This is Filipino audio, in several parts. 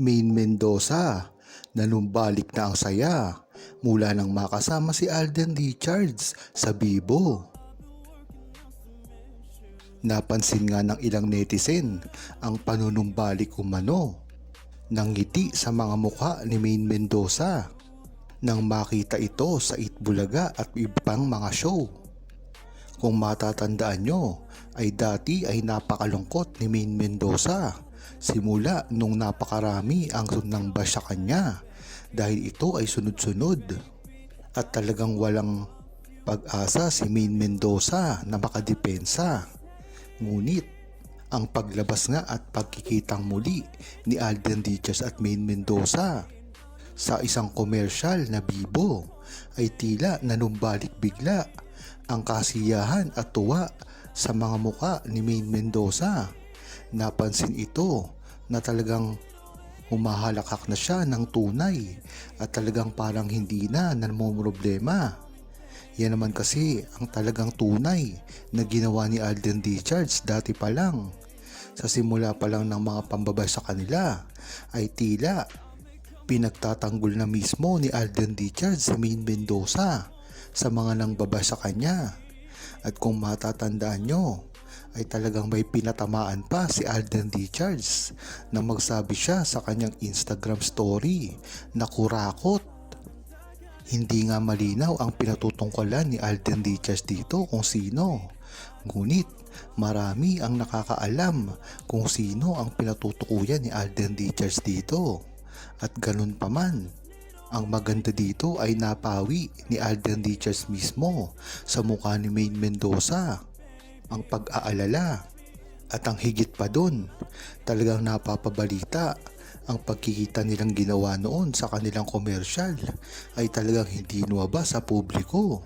Main Mendoza, nanumbalik na ang saya mula nang makasama si Alden Richards sa Bibo. Napansin nga ng ilang netizen ang panunumbalik umano ng ngiti sa mga mukha ni Main Mendoza nang makita ito sa Itbulaga at ibang mga show. Kung matatandaan nyo, ay dati ay napakalungkot ni Main Mendoza simula nung napakarami ang sunang ba sa kanya dahil ito ay sunod-sunod at talagang walang pag-asa si Main Mendoza na makadepensa. Ngunit ang paglabas nga at pagkikitang muli ni Alden Richards at Main Mendoza sa isang komersyal na bibo ay tila nanumbalik bigla ang kasiyahan at tuwa sa mga muka ni Main Mendoza. Napansin ito na talagang humahalakak na siya ng tunay at talagang parang hindi na namumroblema. Yan naman kasi ang talagang tunay na ginawa ni Alden Richards dati pa lang. Sa simula pa lang ng mga pambabay sa kanila ay tila pinagtatanggol na mismo ni Alden Richards sa Main Mendoza sa mga nangbaba sa kanya. At kung matatandaan nyo, ay talagang may pinatamaan pa si Alden Richards na magsabi siya sa kanyang Instagram story na kurakot. Hindi nga malinaw ang pinatutungkulan ni Alden Richards dito kung sino. Ngunit marami ang nakakaalam kung sino ang pinatutukuyan ni Alden Richards dito. At ganun pa man, ang maganda dito ay napawi ni Alden Richards mismo sa mukha ni Main Mendoza. Ang pag-aalala at ang higit pa dun, talagang napapabalita ang pagkikita nilang ginawa noon sa kanilang komersyal ay talagang hindi nuwaba sa publiko.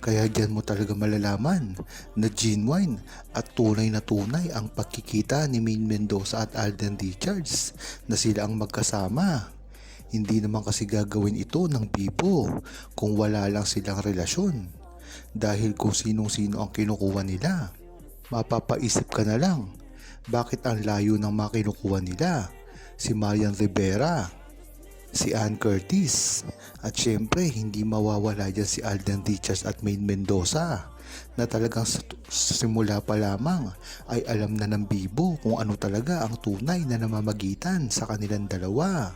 Kaya dyan mo talaga malalaman na genuine at tunay na tunay ang pagkikita ni Main Mendoza at Alden Richards na sila ang magkasama. Hindi naman kasi gagawin ito ng bibo kung wala lang silang relasyon. Dahil kung sinong-sino ang kinukuha nila. Mapapaisip ka na lang, bakit ang layo ng mga kinukuha nila? Si Marian Rivera, si Ann Curtis, at syempre hindi mawawala dyan si Alden Richards at Main Mendoza na talagang sa simula pa lamang ay alam na ng bibo kung ano talaga ang tunay na namamagitan sa kanilang dalawa.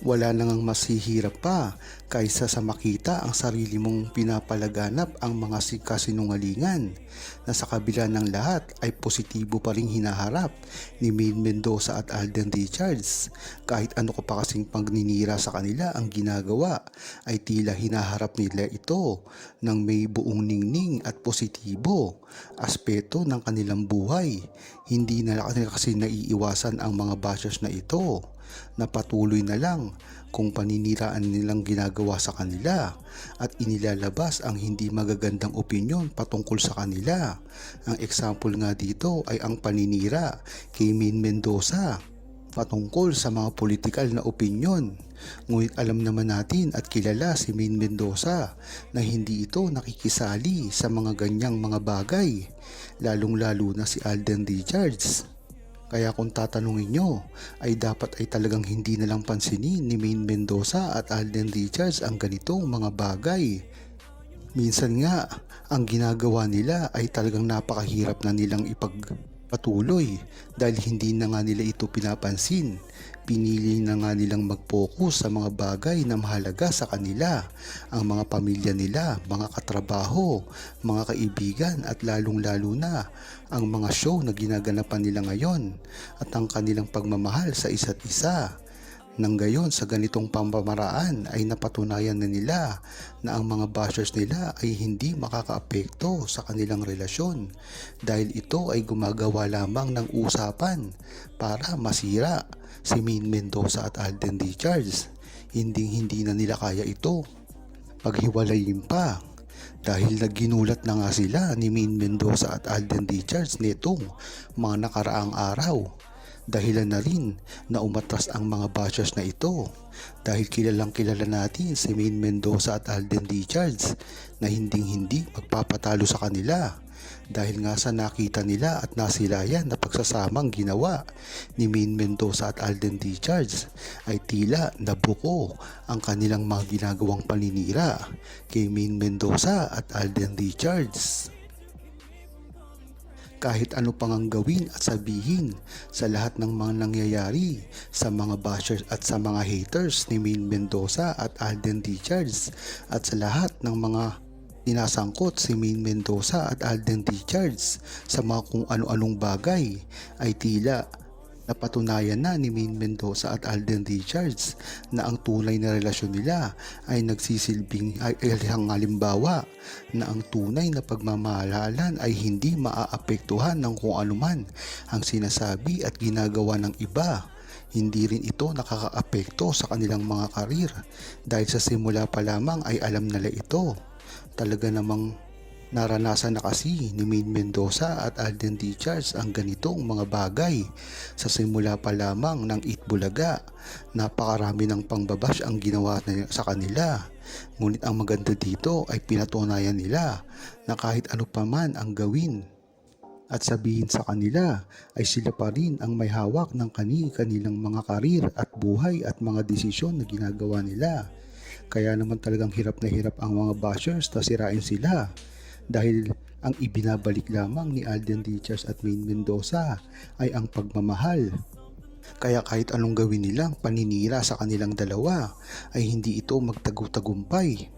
Wala nang ang mas hihirap pa kaysa sa makita ang sarili mong pinapalaganap ang mga kasinungalingan na sa kabila ng lahat ay positibo pa rin hinaharap ni Main Mendoza at Alden Richards. Kahit ano ko pa kasing pagninira sa kanila ang ginagawa ay tila hinaharap nila ito ng may buong ningning at positibo aspeto ng kanilang buhay. Hindi na kasi naiiwasan ang mga bashers na ito na patuloy na lang kung paniniraan nilang ginagawa sa kanila at inilalabas ang hindi magagandang opinyon patungkol sa kanila. Ang example nga dito ay ang paninira kay Min Mendoza patungkol sa mga politikal na opinyon. Ngunit alam naman natin at kilala si Min Mendoza na hindi ito nakikisali sa mga ganyang mga bagay, lalong-lalo na si Alden Richards. Kaya kung tatanungin nyo, ay dapat ay talagang hindi na lang pansinin ni Main Mendoza at Alden Richards ang ganitong mga bagay. Minsan nga, ang ginagawa nila ay talagang napakahirap na nilang ipagpatuloy dahil hindi na nga nila ito pinapansin. Pinili na nga nilang mag-focus sa mga bagay na mahalaga sa kanila, ang mga pamilya nila, mga katrabaho, mga kaibigan at lalong-lalo na ang mga show na ginaganapan nila ngayon at ang kanilang pagmamahal sa isa't isa. Nang gayon sa ganitong pamamaraan ay napatunayan na nila na ang mga bashers nila ay hindi makakaapekto sa kanilang relasyon dahil ito ay gumagawa lamang ng usapan para masira si Main Mendoza at Alden Richards. Hindi hindi na nila kaya ito. Paghiwalayin pa dahil naginulat na nga sila ni Main Mendoza at Alden Richards nitong mga nakaraang araw dahilan na rin na umatras ang mga bashers na ito dahil kilalang kilala natin si Main Mendoza at Alden Richards na hinding hindi magpapatalo sa kanila dahil nga sa nakita nila at nasilayan na pagsasamang ginawa ni Main Mendoza at Alden Richards ay tila nabuko ang kanilang mga ginagawang paninira kay Main Mendoza at Alden Richards kahit ano pang ang gawin at sabihin sa lahat ng mga nangyayari sa mga bashers at sa mga haters ni Main Mendoza at Alden Richards at sa lahat ng mga tinasangkot si Main Mendoza at Alden Richards sa mga kung ano-anong bagay ay tila napatunayan na ni Main Mendoza at Alden Richards na ang tunay na relasyon nila ay nagsisilbing isang halimbawa na ang tunay na pagmamahalan ay hindi maaapektuhan ng kung anuman ang sinasabi at ginagawa ng iba. Hindi rin ito nakakaapekto sa kanilang mga karir dahil sa simula pa lamang ay alam nila ito. Talaga namang Naranasan na kasi ni Main Mendoza at Alden Richards ang ganitong mga bagay sa simula pa lamang ng Itbulaga. Napakarami ng pangbabash ang ginawa sa kanila. Ngunit ang maganda dito ay pinatunayan nila na kahit ano pa man ang gawin at sabihin sa kanila ay sila pa rin ang may hawak ng kani-kanilang mga karir at buhay at mga desisyon na ginagawa nila. Kaya naman talagang hirap na hirap ang mga bashers na sirain sila dahil ang ibinabalik lamang ni Alden Richards at Main Mendoza ay ang pagmamahal. Kaya kahit anong gawin nilang paninira sa kanilang dalawa ay hindi ito magtagutagumpay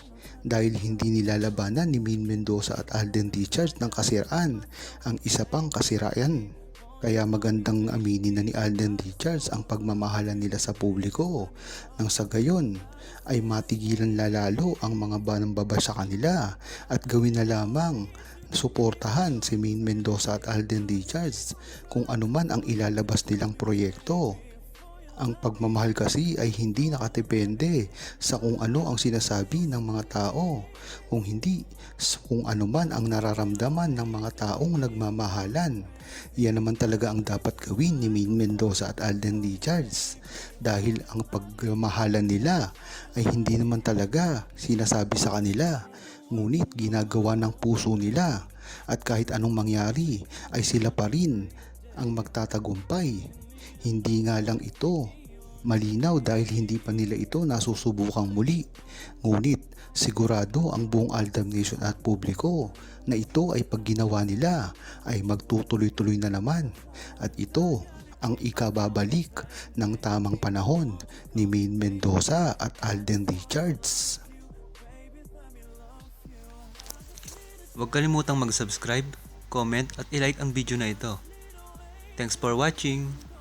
dahil hindi nilalabanan ni Main Mendoza at Alden Richards ng kasiraan ang isa pang kasiraan. Kaya magandang aminin na ni Alden Richards ang pagmamahalan nila sa publiko nang sa gayon ay matigilan lalalo ang mga banang baba sa kanila at gawin na lamang suportahan si Main Mendoza at Alden Richards kung anuman ang ilalabas nilang proyekto. Ang pagmamahal kasi ay hindi nakatepende sa kung ano ang sinasabi ng mga tao, kung hindi sa kung ano man ang nararamdaman ng mga taong nagmamahalan. Yan naman talaga ang dapat gawin ni Main Mendoza at Alden Richards dahil ang pagmamahalan nila ay hindi naman talaga sinasabi sa kanila ngunit ginagawa ng puso nila at kahit anong mangyari ay sila pa rin ang magtatagumpay. Hindi nga lang ito malinaw dahil hindi pa nila ito nasusubukang muli. Ngunit sigurado ang buong Aldam Nation at publiko na ito ay pag ginawa nila ay magtutuloy-tuloy na naman at ito ang ikababalik ng tamang panahon ni Main Mendoza at Alden Richards. Huwag kalimutang mag-subscribe, comment at ilike ang video na ito. Thanks for watching!